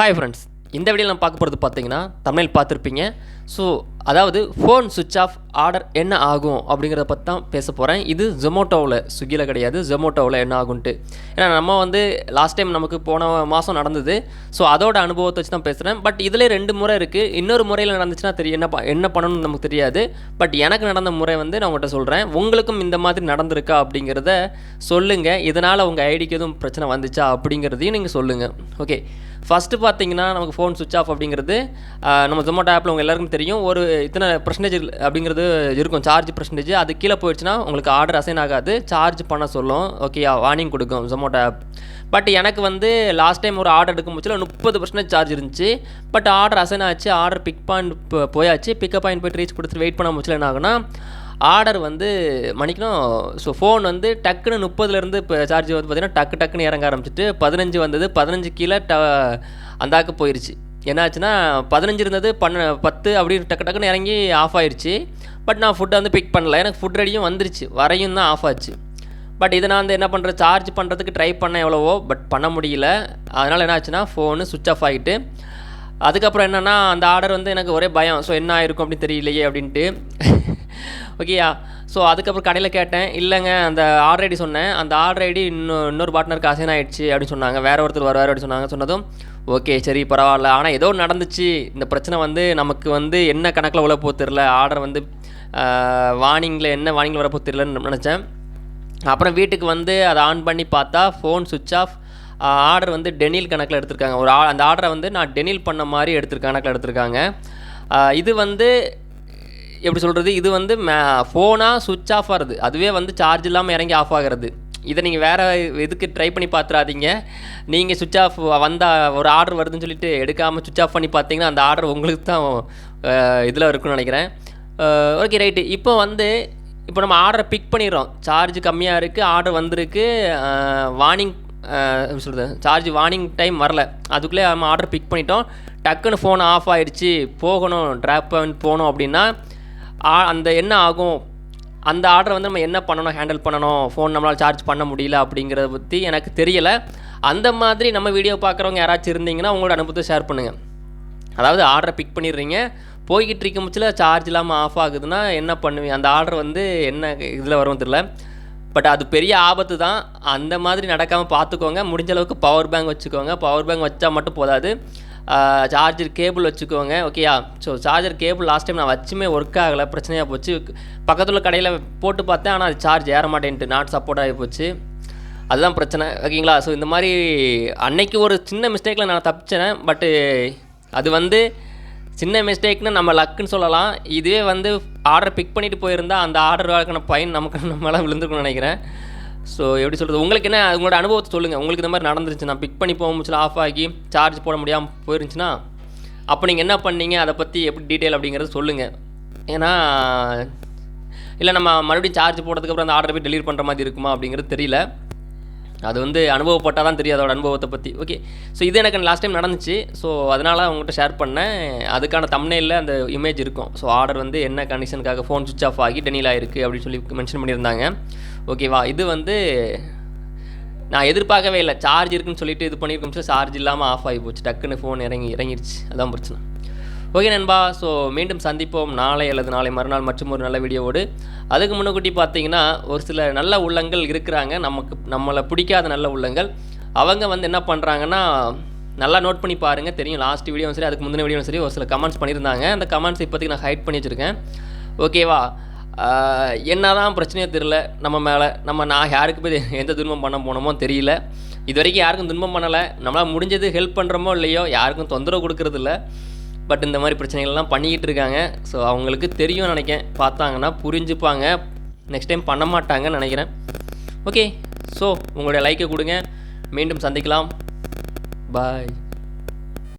Hi friends இந்த video நம்ம பார்க்க போகிறது பார்த்தீங்கன்னா தமிழ் பார்த்துருப்பீங்க. ஸோ அதாவது ஃபோன் சுவிட்ச் ஆஃப் ஆர்டர் என்ன ஆகும் அப்படிங்கிறத பற்றி தான் பேச போகிறேன் இது ஜொமோட்டோவில் ஸ்விக்கியில் கிடையாது. ஜொமோட்டோவில் என்ன ஆகும்ன்ட்டு. ஏன்னா நம்ம வந்து லாஸ்ட் டைம் நமக்கு போன மாதம் நடந்தது. ஸோ அதோட அனுபவத்தை வச்சு தான் பேசுகிறேன் பட் இதில் ரெண்டு முறை இருக்குது இன்னொரு முறையில் நடந்துச்சுன்னா தெரியும் என்ன ப- என்ன பண்ணணும்னு நமக்கு தெரியாது. பட் எனக்கு நடந்த முறை வந்து நான் உங்கள்கிட்ட சொல்கிறேன் உங்களுக்கும் இந்த மாதிரி நடந்திருக்கா அப்படிங்கிறத சொல்லுங்கள் இதனால் உங்கள் ஐடிக்கு எதுவும் பிரச்சனை வந்துச்சா அப்படிங்கிறதையும் நீங்கள் சொல்லுங்கள் ஓகே ஃபஸ்ட்டு பார்த்தீங்கன்னா நமக்கு ஃபோன் சுவிட்ச் ஆஃப் அப்படிங்கிறது நம்ம ஜொமோட்டோ ஆப்பில் உங்கள் எல்லாருக்கும் தெரியும். ஒரு இத்தனை பர்சன்டேஜ் அப்படிங்கிறது இருக்கும். சார்ஜ் பர்சன்டேஜ் அது கீழே போயிடுச்சுன்னா உங்களுக்கு ஆர்டர் அசைன் ஆகாது. சார்ஜ் பண்ண சொல்லும். ஓகே வார்னிங் கொடுக்கும். ஜொமோட்டோ ஆப் பட் எனக்கு வந்து லாஸ்ட் டைம் ஒரு ஆர்டர் எடுக்கும் போச்சுல முப்பது பர்சன்டேஜ் சார்ஜ் இருந்துச்சு. பட் ஆர்டர் அசைன் ஆச்சு. ஆர்டர் பிக் பாயிண்ட் போயாச்சு. பிக்கப் பாயிண்ட் போய்ட்டு ரீச் கொடுத்துட்டு வெயிட் பண்ண முச்சுல என்ன ஆகுனா ஆர்டர் வந்து மணிக்கணும் ஸோ ஃபோன் வந்து டக்குன்னு முப்பதுலேருந்து இப்போ சார்ஜ் வந்து பார்த்தீங்கன்னா டக்கு டக்குன்னு இறங்க ஆரம்பிச்சிட்டு பதினஞ்சு வந்தது. பதினஞ்சு கீழே ட அந்தாக்கு போயிடுச்சு என்னாச்சுன்னா பதினஞ்சு இருந்தது பண்ண பத்து அப்படி டக்கு டக்குன்னு இறங்கி ஆஃப் ஆயிருச்சு. பட் நான் ஃபுட்டை வந்து பிக் பண்ணல. எனக்கு ஃபுட் ரெடியும் வந்துருச்சு. வரையும் தான் ஆஃப் ஆச்சு. பட் இதை நான் வந்து என்ன பண்ணுறேன் சார்ஜ் பண்ணுறதுக்கு ட்ரை பண்ணேன் எவ்வளவோ பட் பண்ண முடியல. அதனால் என்ன ஆச்சுன்னா ஃபோனு சுவிட்ச் ஆஃப் ஆகிட்டு. அதுக்கப்புறம் என்னென்னா அந்த ஆர்டர் வந்து எனக்கு ஒரே பயம். ஸோ என்ன ஆயிருக்கும் அப்படின்னு தெரியலையே அப்படின்ட்டு. ஓகேயா ஸோ அதுக்கப்புறம் கடையில் கேட்டேன் இல்லைங்க அந்த ஆர்டர் ஐடி சொன்னேன். அந்த ஆர்டர் ஐடி இன்னும் இன்னொரு பார்ட்னருக்கு அசைன் ஆயிடுச்சு அப்படின்னு சொன்னாங்க. வேறு ஒருத்தர் வருவார் அப்படின்னு சொன்னாங்க. சொன்னதும் ஓகே சரி பரவாயில்ல. ஆனால் ஏதோ நடந்துச்சு. இந்த பிரச்சனை வந்து நமக்கு வந்து என்ன கணக்கில் உள்ள போக தெரில ஆர்டர் வந்து வார்னிங்கில் என்ன வார்னிங்கில் வரப்போ தெரிலன்னு நினச்சேன். அப்புறம் வீட்டுக்கு வந்து அதை ஆன் பண்ணி பார்த்தா ஃபோன் சுவிட்ச் ஆஃப் ஆர்டர் வந்து டெனில் கணக்கில் எடுத்திருக்காங்க. ஒரு ஆ- அந்த ஆர்டரை வந்து நான் டெனில் பண்ண மாதிரி எடுத்திருக்க கணக்கில் எடுத்திருக்காங்க. இது வந்து எப்படி சொல்கிறது இது வந்து ஃபோனாக சுவிட்ச் ஆஃப் ஆகிறது. அதுவே வந்து சார்ஜ் இல்லாமல் இறங்கி ஆஃப் ஆகிறது. இதை நீங்கள் வேறு இதுக்கு ட்ரை பண்ணி பார்த்துறாதீங்க நீங்கள் சுவிட்ச் ஆஃப் வந்தால் ஒரு ஆர்டர் வருதுன்னு சொல்லிட்டு எடுக்காமல் சுவிட்ச் ஆஃப் பண்ணி பார்த்தீங்கன்னா அந்த ஆர்டர் உங்களுக்கு தான் இதில் இருக்குன்னு நினைக்கிறேன். ஓகே ரைட்டு இப்போ வந்து இப்போ நம்ம ஆர்டரை பிக் பண்ணிடுறோம். சார்ஜ் கம்மியாக இருக்குது ஆர்டர் வந்திருக்கு. வார்னிங் எப்படி சொல்கிறது சார்ஜ் வார்னிங் டைம் வரல. அதுக்குள்ளே நம்ம ஆர்டர் பிக் பண்ணிட்டோம். டக்குன்னு ஃபோன் ஆஃப் ஆகிடுச்சி போகணும் ட்ராப் பண்ணி போகணும் அப்படின்னா அந்த என்ன ஆகும்? அந்த ஆர்டரை வந்து நம்ம என்ன பண்ணணும் ஹேண்டில் பண்ணணும்? ஃபோன் நம்மளால் சார்ஜ் பண்ண முடியல அப்படிங்கிறத பற்றி எனக்கு தெரியலை. அந்த மாதிரி நம்ம வீடியோ பார்க்குறவங்க யாராச்சும் இருந்தீங்கன்னா உங்களோட அனுபவத்தை ஷேர் பண்ணுங்கள் அதாவது ஆர்டரை பிக் பண்ணிடுறீங்க. போய்கிட்டு இருக்கும் பட்சத்தில் சார்ஜ் இல்லாமல் ஆஃப் ஆகுதுன்னா என்ன பண்ணுவீங்க? அந்த ஆர்டர் வந்து என்ன இதில் வரும் தெரியல. பட் அது பெரிய ஆபத்து தான். அந்த மாதிரி நடக்காமல் பார்த்துக்கோங்க. முடிஞ்ச அளவுக்கு பவர் பேங்க் வச்சுக்கோங்க. பவர் பேங்க் வச்சால் மட்டும் போதாது. சார்ஜர் கேபிள் வச்சுக்கோங்க ஓகேயா so charger cable last time நான் வச்சுமே ஒர்க் ஆகலை பிரச்சனையாக போச்சு. பக்கத்தில் உள்ள கடையில் போட்டு பார்த்தேன் ஆனால் அது சார்ஜ் ஏற மாட்டேன்ட்டு நாட் சப்போர்ட் ஆகி போச்சு. அதுதான் பிரச்சனை ஓகேங்களா? ஸோ இந்த மாதிரி அன்னைக்கு ஒரு சின்ன மிஸ்டேக்கில் நான் தப்பிச்சேன் பட்டு அது வந்து சின்ன மிஸ்டேக்னு நம்ம லக்குன்னு சொல்லலாம். இதுவே வந்து ஆர்டர் பிக் பண்ணிட்டு போயிருந்தால் அந்த ஆர்டருக்கான பயன் நமக்கு நம்மளால் விழுந்துருக்கணும்னு விழுந்துருக்கும்னு நினைக்கிறேன். ஸோ எப்படி சொல்கிறது உங்களுக்கு என்ன உங்களோட அனுபவத்தை சொல்லுங்கள் உங்களுக்கு இந்த மாதிரி நடந்துருச்சு நான் பிக் பண்ணி போக போகும்போது ஆஃப் ஆகி சார்ஜ் போட முடியாமல் போயிருந்துச்சுன்னா அப்போ நீங்கள் என்ன பண்ணீங்க? அதை பற்றி எப்படி டீட்டெயில் அப்படிங்கிறத சொல்லுங்கள் ஏன்னா இல்லை நம்ம மறுபடியும் சார்ஜ் போட்டதுக்கப்புறம் அந்த ஆர்டரை போய் டெலிவரி பண்ணுற மாதிரி இருக்குமா அப்படிங்கிறது தெரியல. அது வந்து அனுபவப்பட்டால் தான் தெரியும் அதோட அனுபவத்தை பற்றி ஓகே ஸோ இது எனக்கு லாஸ்ட் டைம் நடந்துச்சு. ஸோ அதனால் அவங்ககிட்ட ஷேர் பண்ணேன். அதுக்கான தம்னையில் அந்த இமேஜ் இருக்கும். ஸோ ஆர்டர் வந்து என்ன கண்டிஷனுக்காக ஃபோன் சுவிச் ஆஃப் ஆகி டெனியில் ஆயிருக்கு அப்படின்னு சொல்லி மென்ஷன் பண்ணியிருந்தாங்க. ஓகேவா? இது வந்து நான் எதிர்பார்க்கவே இல்லை. சார்ஜ் இருக்குன்னு சொல்லிட்டு இது பண்ணியிருக்கோம் சார்ஜ் இல்லாமல் ஆஃப் ஆகி போச்சு. டக்குன்னு ஃபோன் இறங்கி இறங்கிருச்சு. அதான் பிரச்சனை. ஓகே நண்பா ஸோ மீண்டும் சந்திப்போம். நாளை அல்லது நாளை மறுநாள் மற்றும் ஒரு நல்ல வீடியோவோடு அதுக்கு முன்னக்கூட்டி பார்த்தீங்கன்னா ஒரு சில நல்ல உள்ளங்கள் இருக்கிறாங்க. நமக்கு நம்மளை பிடிக்காத நல்ல உள்ளங்கள். அவங்க வந்து என்ன பண்ணுறாங்கன்னா நல்லா நோட் பண்ணி பாருங்கள் தெரியும் லாஸ்ட் வீடியோவும் சரி அதுக்கு முந்தின வீடியோவும் சரி ஒரு சில கமெண்ட்ஸ் பண்ணியிருந்தாங்க. அந்த கமெண்ட்ஸ் இப்போதைக்கு நான் ஹைட் பண்ணி வச்சுருக்கேன். ஓகேவா என்ன தான் பிரச்சனையே தெரில நம்ம மேலே நம்ம நான் யாருக்கு போய் எந்த துன்பம் பண்ண போனோமோ தெரியல. இது வரைக்கும் யாருக்கும் துன்பம் பண்ணலை. நம்மளால் முடிஞ்சது ஹெல்ப் பண்ணுறோமோ இல்லையோ யாருக்கும் தொந்தரவு கொடுக்கறதில்ல பட் இந்த மாதிரி பிரச்சனைகள்லாம் பண்ணிக்கிட்டு இருக்காங்க. ஸோ அவங்களுக்கு தெரியும் நினைக்கேன் பார்த்தாங்கன்னா புரிஞ்சுப்பாங்க. நெக்ஸ்ட் டைம் பண்ண மாட்டாங்கன்னு நினைக்கிறேன். ஓகே ஸோ உங்களுடைய லைக்கை கொடுங்க. மீண்டும் சந்திக்கலாம். பாய்